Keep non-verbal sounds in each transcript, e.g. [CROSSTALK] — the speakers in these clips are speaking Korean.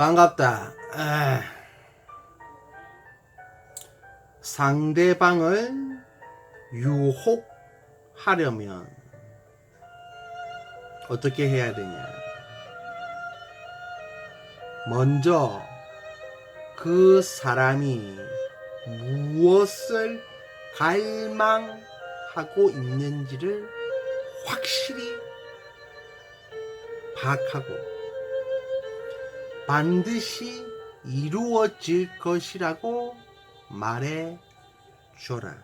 반갑다. 아. 상대방을 유혹하려면 어떻게 해야 되냐? 먼저 그 사람이 무엇을 갈망하고 있는지를 확실히 파악하고 반드시 이루어질 것이라고 말해 줘라.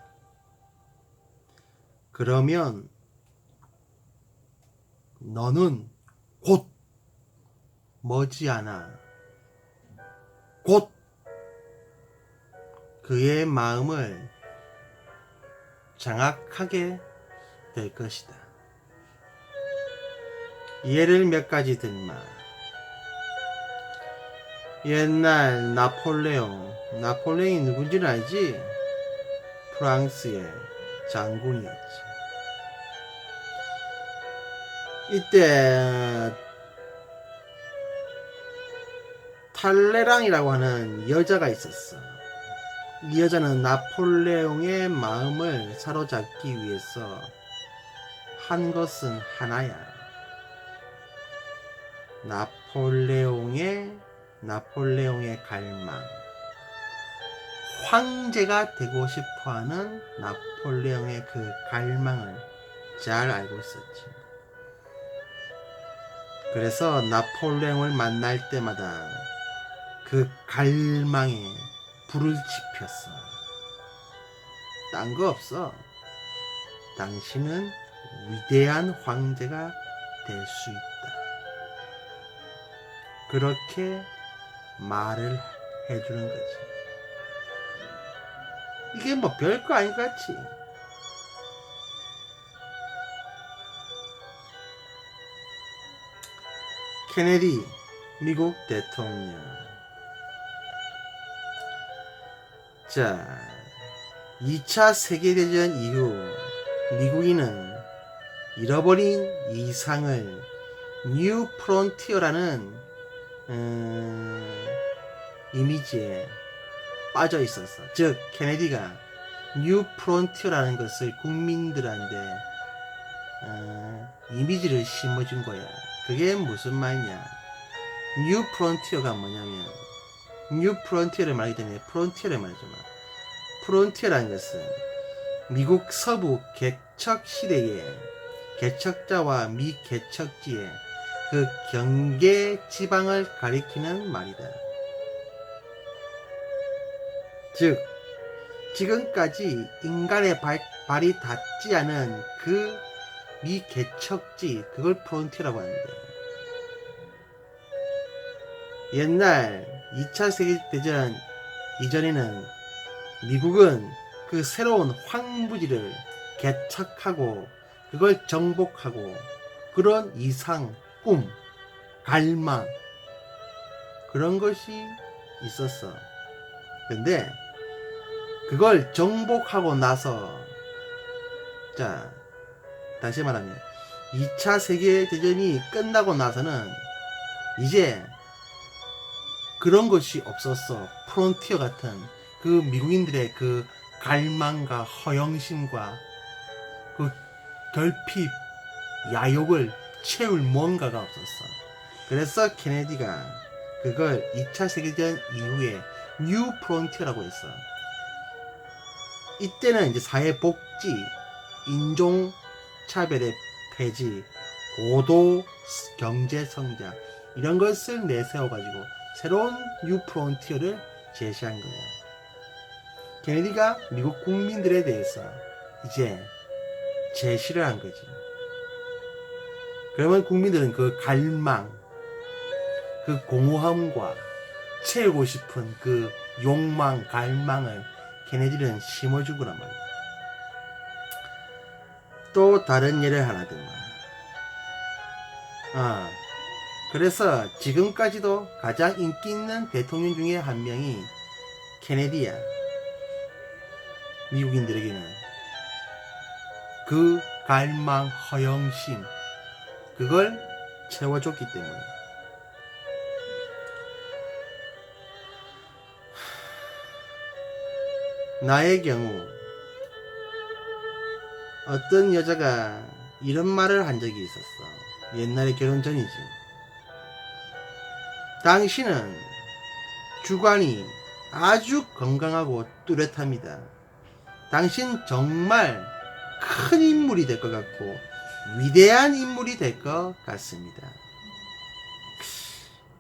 그러면 너는 곧 머지않아 곧 그의 마음을 장악하게 될 것이다. 예를 몇 가지 들마. 옛날 나폴레옹, 나폴레옹이 누군지는 알지? 프랑스의 장군이었지. 이때 탈레랑이라고 하는 여자가 있었어. 이 여자는 나폴레옹의 마음을 사로잡기 위해서 한 것은 하나야. 나폴레옹의 나폴레옹의 갈망. 황제가 되고 싶어 하는 나폴레옹의 그 갈망을 잘 알고 있었지. 그래서 나폴레옹을 만날 때마다 그 갈망에 불을 지폈어. 딴 거 없어. 당신은 위대한 황제가 될 수 있다. 그렇게 말을 해주는 거지. 이게 뭐 별거 같지. 케네디 미국 대통령. 자, 2차 세계대전 이후 미국인은 잃어버린 이상을 뉴 프론티어라는 음, 이미지에 빠져 있었어. 즉 케네디가 뉴 프론티어라는 것을 국민들한테 어, 이미지를 심어준 거야. 그게 무슨 말이냐? 뉴 프론티어가 뭐냐면 뉴 프론티어를 말하기 전에 프론티어를 말하지마. 프론티어라는 것은 미국 서부 개척 시대에 개척자와 미개척지의 그 경계 지방을 가리키는 말이다. 즉, 지금까지 인간의 발, 발이 닿지 않은 그 미개척지, 그걸 프론티어라고 하는데. 옛날 2차 세계대전 이전에는 미국은 그 새로운 황부지를 개척하고 그걸 정복하고 그런 이상, 꿈, 갈망 그런 것이 있었어. 근데 그걸 정복하고 나서 자 다시 말하면 2차 세계 대전이 끝나고 나서는 이제 그런 것이 없었어. 프론티어 같은 그 미국인들의 그 갈망과 허영심과 그 결핍, 야욕을 채울 뭔가가 없었어. 그래서 케네디가 그걸 2차 세계대전 이후에 뉴 프론티어라고 했어. 이때는 이제 사회복지, 인종 차별의 폐지, 고도 경제 성장 이런 것을 내세워 가지고 새로운 뉴 프론티어를 제시한 거야. 케네디가 미국 국민들에 대해서 이제 제시를 한 거지. 그러면 국민들은 그 갈망, 그 공허함과 채우고 싶은 그 욕망, 갈망을 케네디는 심어주고란 말이야. 또 다른 예를 하나 들마. 아, 그래서 지금까지도 가장 인기 있는 대통령 중에 한 명이 케네디야. 미국인들에게는 그 갈망, 허영심, 그걸 채워줬기 때문에. 나의 경우, 어떤 여자가 이런 말을 한 적이 있었어. 옛날에 결혼 전이지. 당신은 주관이 아주 건강하고 뚜렷합니다. 당신 정말 큰 인물이 될 것 같고 위대한 인물이 될 것 같습니다.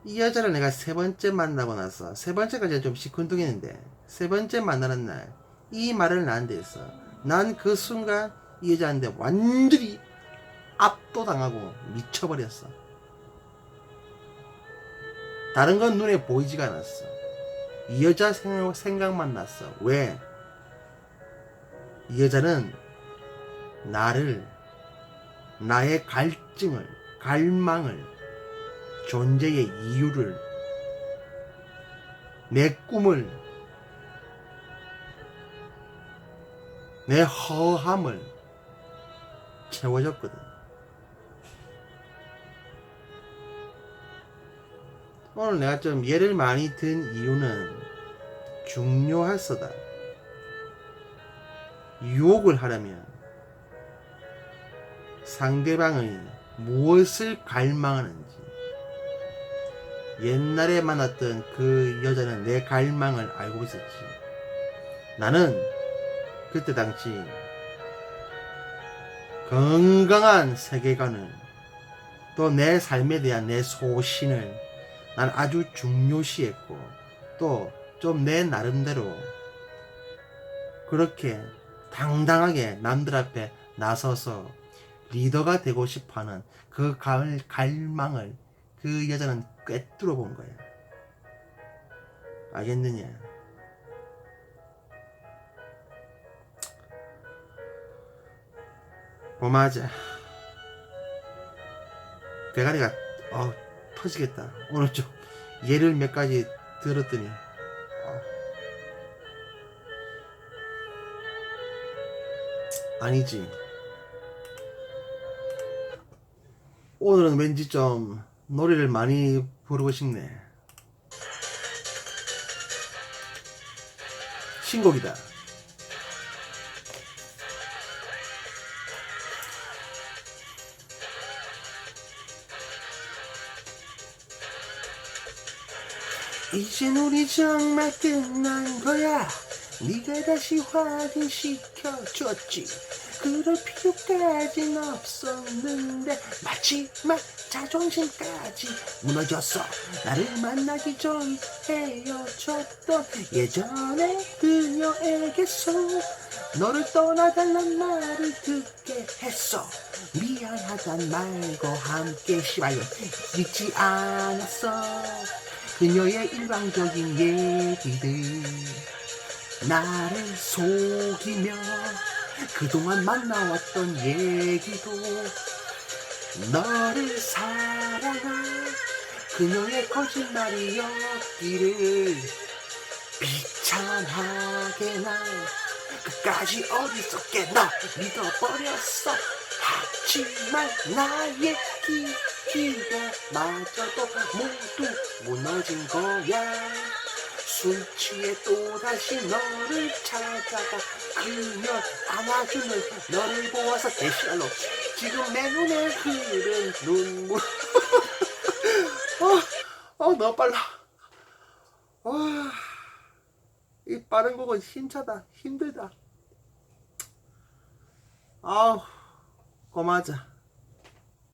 이 여자를 내가 세 번째 만나고 나서 세 번째까지는 좀 시큰둥했는데 세 번째 만나는 날 이 말을 나한테 했어. 난 그 순간 이 여자한테 완전히 압도당하고 미쳐버렸어. 다른 건 눈에 보이지가 않았어. 이 여자 생각, 생각만 났어. 왜? 이 여자는 나를, 나의 갈증을, 갈망을, 존재의 이유를, 내 꿈을, 내 허함을 채워줬거든. 오늘 내가 좀 예를 많이 든 이유는 중요할서다. 유혹을 하려면 상대방의 무엇을 갈망하는지 옛날에 만났던 그 여자는 내 갈망을 알고 있었지. 나는 그때 당시 건강한 세계관을 또 내 삶에 대한 내 소신을 난 아주 중요시했고 또 좀 내 나름대로 그렇게 당당하게 남들 앞에 나서서 리더가 되고 싶어하는 그 갈, 갈망을 그 여자는 꿰뚫어 본 거야. 알겠느냐? 고마하자. 대가리가 어, 터지겠다. 오늘 좀 예를 몇 가지 들었더니 어. 아니지. 오늘은 왠지 좀 노래를 많이 부르고 싶네. 신곡이다. 이젠 우리 정말 끝난 거야. 네가 다시 확인시켜줬지. 그럴 필요까진 없었는데 마지막 자존심까지 무너졌어. 나를 만나기 전 헤어졌던 예전의 그녀에게서 너를 떠나달란 말을 듣게 했어. 미안하단 말과 함께 시발려 믿지 않았어. 그녀의 일방적인 얘기들 나를 속이며 그동안 만나왔던 얘기도 너를 사랑한 그녀의 거짓말이었기를 비참하게 나 끝까지 어리석게 너 믿어버렸어. 하지만 나의 기기가 마저도 모두 무너진 거야 술 취해 또다시 너를 찾아가 그녀 안아주는 너를 보아서 대시알로. 지금 내 눈에 흐른 눈물. [LAUGHS] 어, 어, 너무 빨라. 와, 이 빠른 곡은 힘차다. 힘들다. 아우 고마자